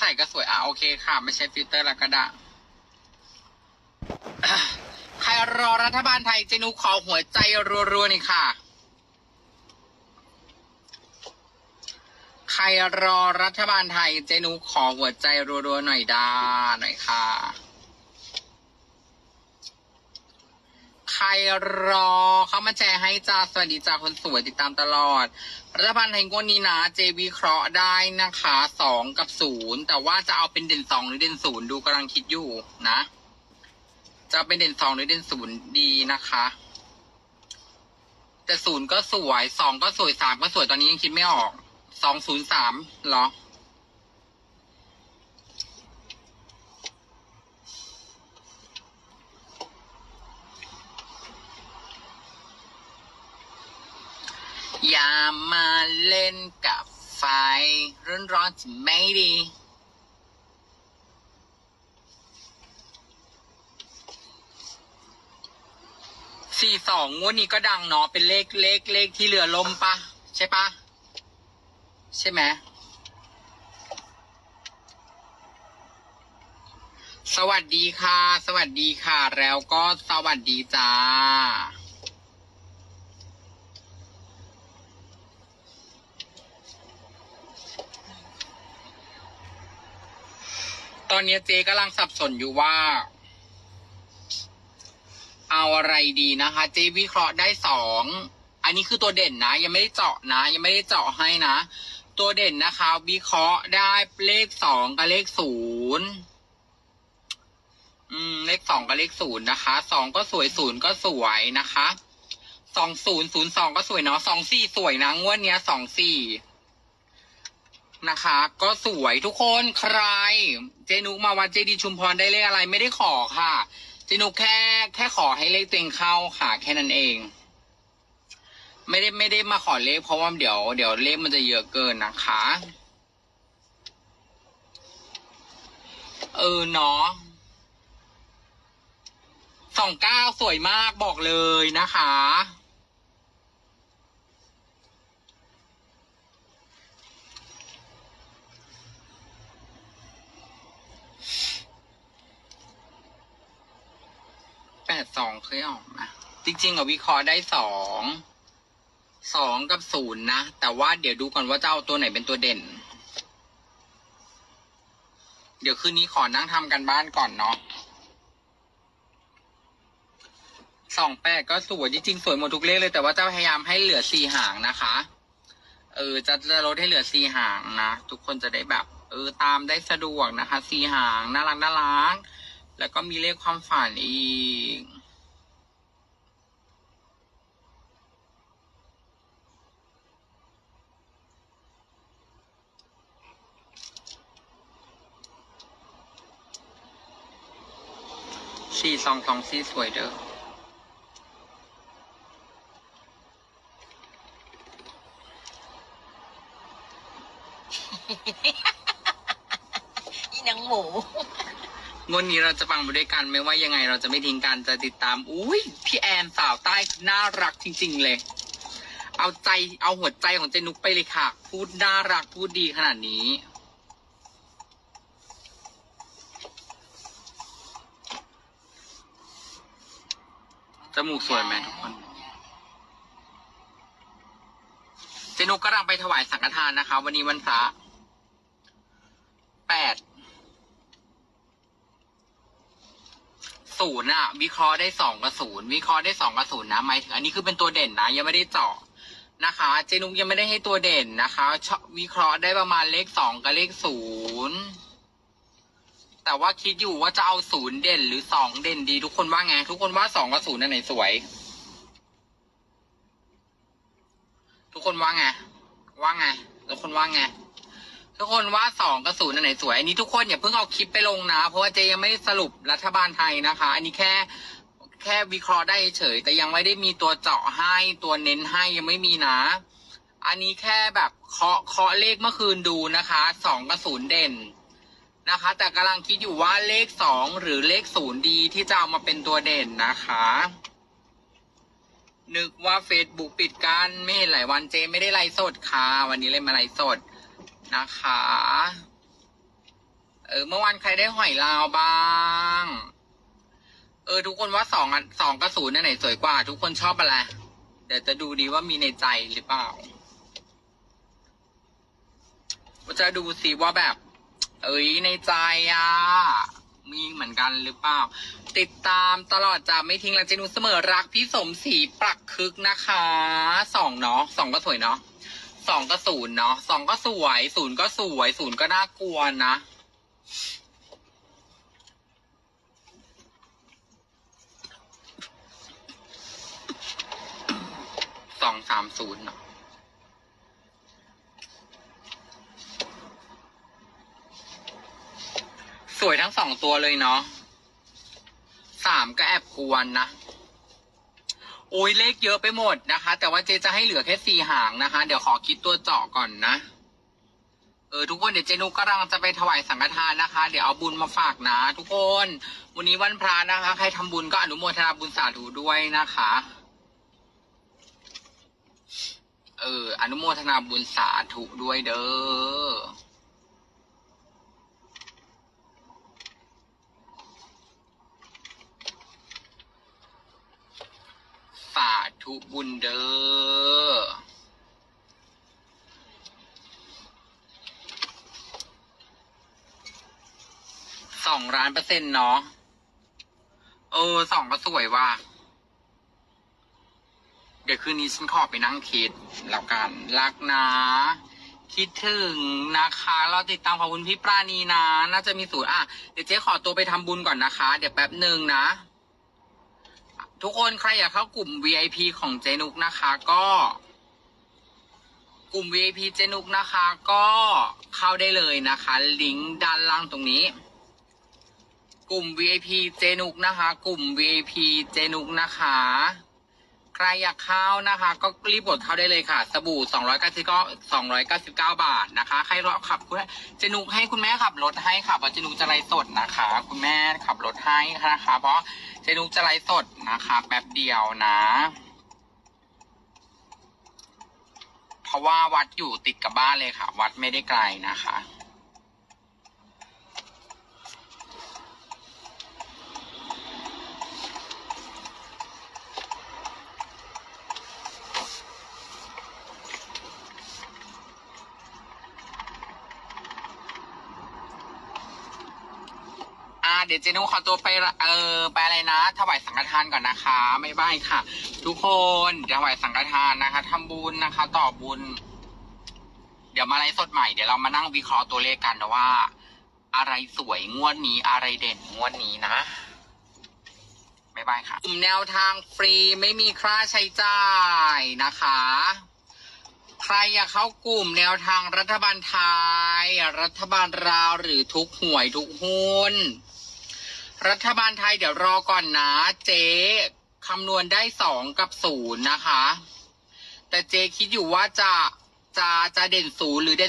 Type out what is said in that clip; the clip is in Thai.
ใส่ก็สวยอะโอเคค่ะ ไม่ใช่ฟิลเตอร์และกระดาษใครรอรัฐบาลไทยเจนูขอหัวใจรัวๆนี่ค่ะ ใครรอรัฐบาลไทยเจนูขอหัวใจรัวๆหน่อยดาหน่อยค่ะ ครรอ เข้ามาแชร์ให้จ้าสวัสดีจ้าคนสวยติดตามตลอด รัฐบาลไทยงวดนี้นะ เจวิเคราะห์ได้นะคะสองกับศูนย์แต่ว่าจะเอาเป็นเด่นสองหรือเด่นศูนย์ดูกำลังคิดอยู่นะ จะเเป็นเด่นสองหรือเด่นศูนย์ดีนะคะ แต่ศูนย์ก็สวยสองก็สวยสามก็สวยตอนนี้ยังคิดไม่ออกสองศูนย์สามเหรอ อย่ามาเล่นกับไฟร้อนๆที่ไม่ดี สี่สองงวดนี้ก็ดังเนาะเป็นเลขเลขเลขที่เรือล่มปะใช่ปะใช่ไหมสวัสดีค่ะ สวัสดีค่ะ แล้วก็สวัสดีจ้า ตอนนี้เจ๊กำลังสับสนอยู่ว่า เอาอะไรดีนะคะ เจ๊วิเคราะห์ได้สอง อันนี้คือตัวเด่นนะ ยังไม่ได้เจาะนะ ยังไม่ได้เจาะให้นะ ตัวเด่นนะคะ วิเคราะห์ได้เลขสองกับเลขศูนย์อืมเลขสองกับเลขศูนย์นะคะสองก็สวยศูนย์ก็สวยนะคะสองศูนย์ศูนย์สองก็สวยเนาะสองสี่สวยนะงวดเนี้ยสองสี่ นะคะ ก็สวยทุกคนใคร เจนุกมาวัดเจดีชุมพรได้เลขอะไรไม่ได้ขอค่ะ เจนุกแค่แค่ขอให้เลขตัวเองเข้าค่ะแค่นั้นเอง ไม่ได้ไม่ได้มาขอเลขเพราะว่าเดี๋ยวเดี๋ยวเลขมันจะเยอะเกินนะคะเออเนาะสองเก้าสวยมากบอกเลยนะคะ แปดสองเคยออกมาจริงๆอะวิเคราะห์ได้สองสองกับศูนย์นะ แต่ว่าเดี๋ยวดูก่อนว่าจะเอาตัวไหนเป็นตัวเด่น เดี๋ยวคืนนี้ขอนั่งทำกันบ้านก่อนเนาะสองแปดก็สวยจริงๆสวยหมดทุกเลขเลยแต่ว่าจะพยายามให้เหลือสี่หางนะคะ เออจะจะลดให้เหลือสี่หางนะ ทุกคนจะได้แบบ เออตามได้สะดวกนะคะสี่หางน่ารักน่ารัก แล้วก็มีเลขความฝันอีก สี่สองสองสี่สวยเด้ออีนังหมู งวดนี้เราจะฟังไปด้วยกันไม่ว่ายังไงเราจะไม่ทิ้งกันจะติดตาม อุ้ยพี่แอนสาวใต้น่ารักจริง ๆ เลย เอาใจเอาหัวใจของเจนุกไปเลยค่ะ พูดน่ารักพูดดีขนาดนี้ จมูกสวยไหมทุกคน เจนุกกำลังไปถวายสังฆทานนะคะ วันนี้วันพระแปด ศูนย์อะวิเคราะห์ได้สองกับศูนย์วิเคราะห์ได้สองกับศูนย์นะหมายถึงอันนี้คือเป็นตัวเด่นนะ ยังไม่ได้เจาะนะคะ เจนุกยังไม่ได้ให้ตัวเด่นนะคะวิเคราะห์ได้ประมาณเลขสองกับเลขศูนย์แต่ว่าคิดอยู่ว่าจะเอาศูนย์เด่นหรือสองเด่นดีทุกคนว่าไง ทุกคนว่าสองกับศูนย์อันไหนสวย ทุกคนว่าไงว่าไงทุกคนว่าไง ทุกคนว่าสองกับศูนย์อันไหนสวย อันนี้ทุกคนอย่าเพิ่งเอาคลิปไปลงนะ เพราะว่าเจยังไม่สรุปรัฐบาลไทยนะคะ อันนี้แค่แค่วิเคราะห์ได้เฉย แต่ยังไม่ได้มีตัวเจาะให้ตัวเน้นให้ยังไม่มีนะ อันนี้แค่แบบเคาะเคาะเลขเมื่อคืนดูนะคะสองกับศูนย์เด่นนะคะ แต่กำลังคิดอยู่ว่าเลขสองหรือเลขศูนย์ดีที่จะเอามาเป็นตัวเด่นนะคะนึกว่า Facebook ปิดกันไม่เห็นหลายวันเจไม่ได้ไลฟ์สดค่ะวันนี้เลยมาไลฟ์สด นะคะ เออ เมื่อวานใครได้หอยลาวบ้าง เออ ทุกคนว่าสองอันสองกับศูนไหนสวยกว่า ทุกคนชอบอะไร เดี๋ยวจะดูดีว่ามีในใจหรือเปล่าว่าจะดูสิว่าแบบ เอ้ยในใจอะมีเหมือนกันหรือเปล่า ติดตามตลอดจะไม่ทิ้งหลังเจนุเสมอรักพี่สมศรีปรักคึกนะคะสองเนาะสองก็สวยเนาะ สองก็ศูนย์เนาะสองก็สวย ศูนย์ก็สวย ศูนย์ก็น่ากลัวนะ สองสามศูนย์เนาะสวยทั้งสองตัวเลยเนาะสามก็แอบกวนนะ อ้ยเลขเยอะไปหมดนะคะ แต่ว่าเจจะให้เหลือแค่สี่หางนะคะ เดี๋ยวขอคิดตัวเจาะก่อนนะ เออทุกคนเดี๋ยวเจนุกกำลังจะไปถวายสังฆทานนะคะ เดี๋ยวเอาบุญมาฝากนะ ทุกคน วันนี้วันพระนะคะ ใครทำบุญก็อนุโมทนาบุญสาธุด้วยนะคะ เอออนุโมทนาบุญสาธุด้วยเด้อ สา ธุบุญเด้อสองล้านเปอร์เซ็นต์เนาะเออสองก็สวยว่ะเดี๋ยวคืนนี้ฉันขอไปนั่งคิดแล้วกันรักนะ คิดถึงนะคะเราติดตามขอบคุณพี่ปราณีนะ น่าจะมีสูตรอะเดี๋ยวเจ๊ขอตัวไปทำบุญก่อนนะคะ เดี๋ยวแป๊บหนึ่งนะ ทุกคนใครอยากเข้ากลุ่ม VIP ของเจนุกนะคะ ก็ กลุ่ม VIP เจนุกนะคะ ก็เข้าได้เลยนะคะ ลิงก์ด้านล่างตรงนี้ กลุ่ม VIP เจนุกนะคะ กลุ่ม VIP เจนุกนะคะ รอยากเข้านะคะ ก็รีบกดเข้าได้เลยค่ะ สบู่299 299 บาทนะคะ ใครรอขับคุณเจนุกให้คุณแม่ขับรถให้ค่ะเพราะเจนุกจะไลฟ์สดนะคะ คุณแม่ขับรถให้นะคะ เพราะเจนุกจะไลฟ์สดนะคะ แป๊บเดียวนะ เพราะว่าวัดอยู่ติดกับบ้านเลยค่ะ วัดไม่ได้ไกลนะคะ เดี๋ยวเจนุขอตัวไปเออไปอะไรนะ ถวายสังฆทานก่อนนะคะไม่บายค่ะ ทุกคนเดี๋ยวถวายสังฆทานนะคะทำบุญนะคะ ต่อบุญ เดี๋ยวมาไลฟ์สดใหม่เดี๋ยวเรามานั่งวิเคราะห์ตัวเลขกันนะว่า อะไรสวยงวดนี้อะไรเด่นงวดนี้นะไม่บายค่ะกลุ่มแนวทางฟรีไม่มีค่าใช้จ่ายนะคะ ใครอยากเข้ากลุ่มแนวทางรัฐบาลไทย รัฐบาลราวหรือทุกหวยทุกหุ้น รัฐบาลไทยเดี๋ยวรอก่อนนะ เจ๊คำนวณได้สองกับศูนย์นะคะ แต่เจ๊คิดอยู่ว่าจะจะจะเด่นศูนย์หรือเด่น